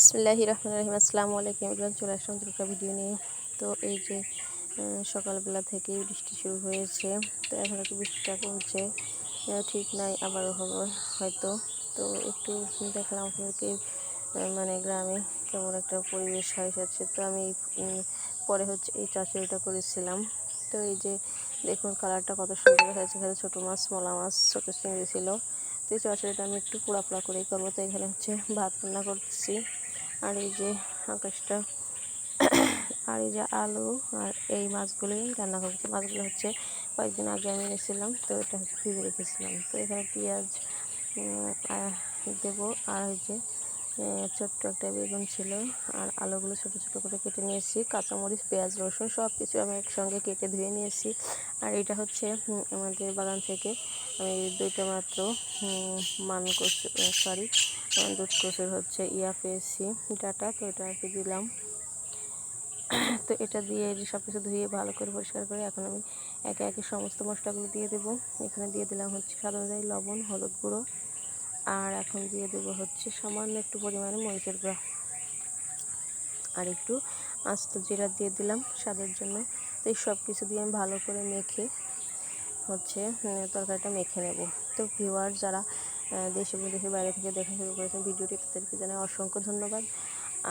বিসমিল্লাহি রহমান রহিম। আসসালামু আলাইকুম এগুলো চলে আসলাম দুটো ভিডিও নিয়ে। তো এই যে সকালবেলা থেকেই বৃষ্টি শুরু হয়েছে। তো এখন একটু বৃষ্টিটা কমছে। ঠিক নাই, আবারও হবে হয়তো। তো একটু দেখলাম আপনাদেরকে মানে গ্রামে কেমন একটা পরিবেশ হয়ে যাচ্ছে। তো আমি পরে হচ্ছে এই চচড়িটা করেছিলাম। তো এই যে, দেখুন কালারটা কত সুন্দর যাচ্ছে এখানে ছোটো মাছ, মলা মাছ, ছোটো চিংড়ি ছিল। তো এই চচড়িটা আমি একটু পোড়া পোড়া করেই করব। তো এখানে হচ্ছে ভাত রান্না করতেছি আর এই যে আকাশটা, আর এই যে আলু আর এই মাছগুলি রান্না করছি মাছগুলো হচ্ছে কয়েকদিন আগে আমি এনেছিলাম, তো এটা হচ্ছে ফ্রিজে রেখেছিলাম। তো এখানে পেঁয়াজ দেবো আর হচ্ছে ছোট্ট একটা বেগুন ছিল আর আলুগুলো ছোট ছোট করে কেটে নিয়েছি, কাঁচামরিচ, পেঁয়াজ, রসুন সব কিছু আমি একসঙ্গে কেটে ধুয়ে নিয়েছি। আর এটা হচ্ছে আমাদের বাগান থেকে আমি দুইটা মাত্র মান সরি দুধ কচুর হচ্ছে ইয়া পেয়েছি, ডাটা, তো এটা আর কি দিলাম। তো এটা দিয়ে সব কিছু ধুয়ে ভালো করে পরিষ্কার করে এখন আমি একে একে সমস্ত মশলাগুলো দিয়ে দেবো। এখানে দিয়ে দিলাম হচ্ছে অনুযায়ী লবণ, হলুদ গুঁড়ো আর এখন দিয়ে দেবো হচ্ছে সামান্য একটু পরিমাণে মরিচের গুঁড়া। আর একটু আস্ত জিরা দিয়ে দিলাম স্বাদের জন্য। তো এই সব কিছু দিয়ে আমি ভালো করে মেখে হচ্ছে তরকারিটা মেখে নেব। তো ভিউয়ার যারা দেশে বিদেশের বাইরে থেকে দেখা শুরু করেছেন ভিডিওটি, তাদেরকে জানাই অসংখ্য ধন্যবাদ।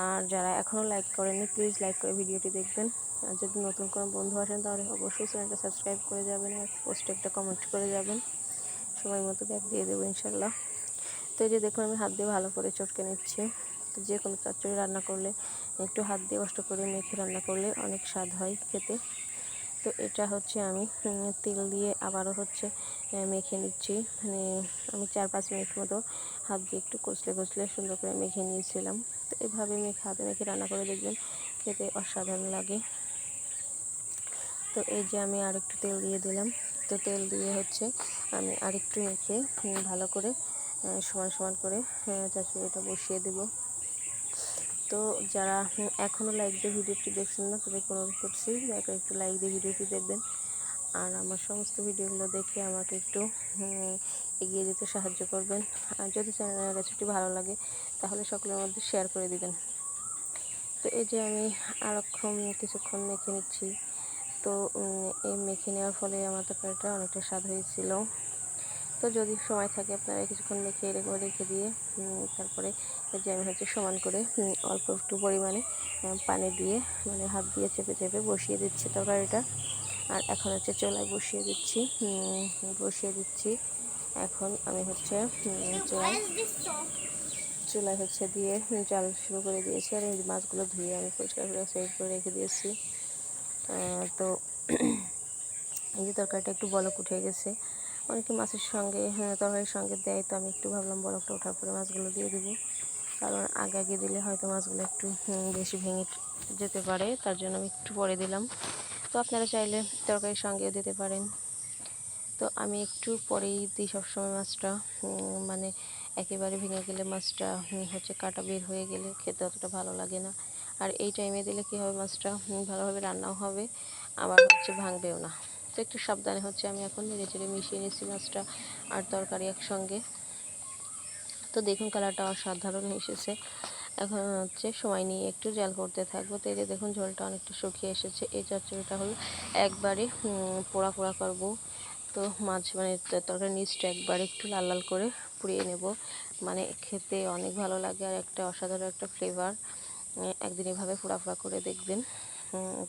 আর যারা এখনও লাইক করেননি প্লিজ লাইক করে ভিডিওটি দেখবেন। আর যদি নতুন কোনো বন্ধু আসেন, তাহলে অবশ্যই চ্যানেলটা সাবস্ক্রাইব করে যাবেন আর পোস্টে একটা কমেন্ট করে যাবেন। সময় মতো ব্যাগ দিয়ে দেবো ইনশাল্লাহ তো এই যে দেখুন, আমি হাত দিয়ে ভালো করে চটকে নিচ্ছি। তো যে কোনো চচ্চড়ি রান্না করলে, একটু হাত দিয়ে কষ্ট করে মেখে রান্না করলে অনেক স্বাদ হয় খেতে। তো এটা হচ্ছে আমি তেল দিয়ে আবারও হচ্ছে মেখে নিচ্ছি। মানে আমি চার পাঁচ মিনিট মতো হাত দিয়ে একটু কষলে কষলে সুন্দর করে মেখে নিয়েছিলাম। তো এভাবে মেখে, হাতে মেখে রান্না করে দেখবেন খেতে অসাধারণ লাগে। তো এই যে আমি আর একটু তেল দিয়ে দিলাম। তো তেল দিয়ে হচ্ছে আমি আরেকটু মেখে ভালো করে সমান সমান করে চাচুরিটা বসিয়ে দেবো। তো যারা এখনও লাইক দিয়ে ভিডিওটি দেখছেন না তাদেরকে অনুরোধ করছি একটু লাইক দিয়ে ভিডিওটি দেখবেন। আর আমার সমস্ত ভিডিওগুলো দেখে আমাকে একটু এগিয়ে যেতে সাহায্য করবেন। আর যদি চ্যানেলের রেসিপি ভালো লাগে, তাহলে সকলের মধ্যে শেয়ার করে দিবেন। তো এই যে আমি আরক্ষণ কিছুক্ষণ মেখে নিচ্ছি। তো এই মেখে নেওয়ার ফলে আমার তরকারিটা অনেকটা স্বাদ হয়েছিল। তো যদি সময় থাকে আপনারা কিছুক্ষণ মেখে রেখে রেখে দিয়ে তারপরে যে আমি হচ্ছে সমান করে অল্প একটু পরিমাণে পানি দিয়ে মানে হাত দিয়ে চেপে চেপে বসিয়ে দিচ্ছি তরকারিটা। আর এখন হচ্ছে চুলায় বসিয়ে দিচ্ছি বসিয়ে দিচ্ছি। এখন আমি হচ্ছে চুলায় চুলায় হচ্ছে দিয়ে জাল শুরু করে দিয়েছি আর এই মাছগুলো ধুয়ে আমি পরিষ্কার করে সাইড করে রেখে দিয়েছি। তো এই যে তরকারিটা একটু বলক উঠে গেছে। অনেকে মাছের সঙ্গে হ্যাঁ, তরকারির সঙ্গে দেয় তো আমি একটু ভাবলাম বলকটা ওঠার পরে মাছগুলো দিয়ে দেবো। কারণ আগে আগে দিলে হয়তো মাছগুলো একটু বেশি ভেঙে যেতে পারে তার জন্য আমি একটু পরে দিলাম। তো আপনারা চাইলে তরকারির সঙ্গেও দিতে পারেন। তো আমি একটু পরেই দিই সবসময় মাছটা মানে একেবারে ভেঙে গেলে মাছটা হচ্ছে কাটা বের হয়ে গেলে খেতে অতটা ভালো লাগে না। আর এই টাইমে দিলে কী হবে মাছটা ভালোভাবে রান্নাও হবে আবার হচ্ছে ভাঙবেও না। তো একটু সাবধানে হচ্ছে, আমি এখন নেড়ে চেড়ে মিশিয়ে নিচ্ছি মাছটা আর তরকারি একসঙ্গে। তো দেখুন, কালারটা অসাধারণ এসেছে। এখন হচ্ছে সময় নিয়ে একটু জাল করতে থাকব। তো যে দেখুন, ঝোলটা অনেকটা শুকিয়ে এসেছে। এই চচ্চড়িটা হলো একবারে পোড়া পোড়া করব। তো মাছ মানে তরকারি নিচটা একবার একটু লাল লাল করে পুড়িয়ে নেব। মানে খেতে অনেক ভালো লাগে আর একটা অসাধারণ একটা ফ্লেভার একদিন এভাবে ফোড়া পোড়া করে দেখবেন।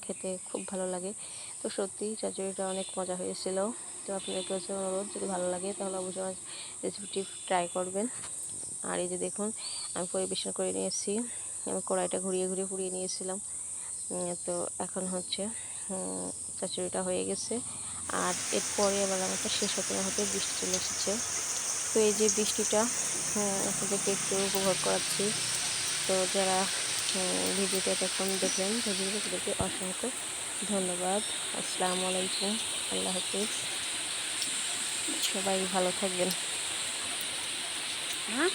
খেতে খুব ভালো লাগে। তো সত্যি চচ্চড়িটা অনেক মজা হয়েছিল। তো আপনাদের কাছে অনুরোধ, যদি ভালো লাগে তাহলে অবশ্যই আমার রেসিপিটি ট্রাই করবেন। আর এই যে দেখুন, আমি পরিবেশন করে নিয়েছি। আমি কড়াইটা ঘুরিয়ে ঘুরিয়ে পুড়িয়ে নিয়েছিলাম। তো এখন হচ্ছে চচ্চড়িটা হয়ে গেছে। আর এরপরে এবার আমাকে শেষ হতে হতে বৃষ্টি চলে এসেছে। তো এই যে বৃষ্টিটা আপনাদেরকে একটু উপভোগ করাচ্ছি। তো যারা ভিডিওটা এতক্ষণ দেখলেন ভিডিওটা তাদেরকে অসংখ্য ধন্যবাদ। আসসালামু আলাইকুম। আল্লাহ হাফিজ। সবাই ভালো থাকবেন। হ্যাঁ?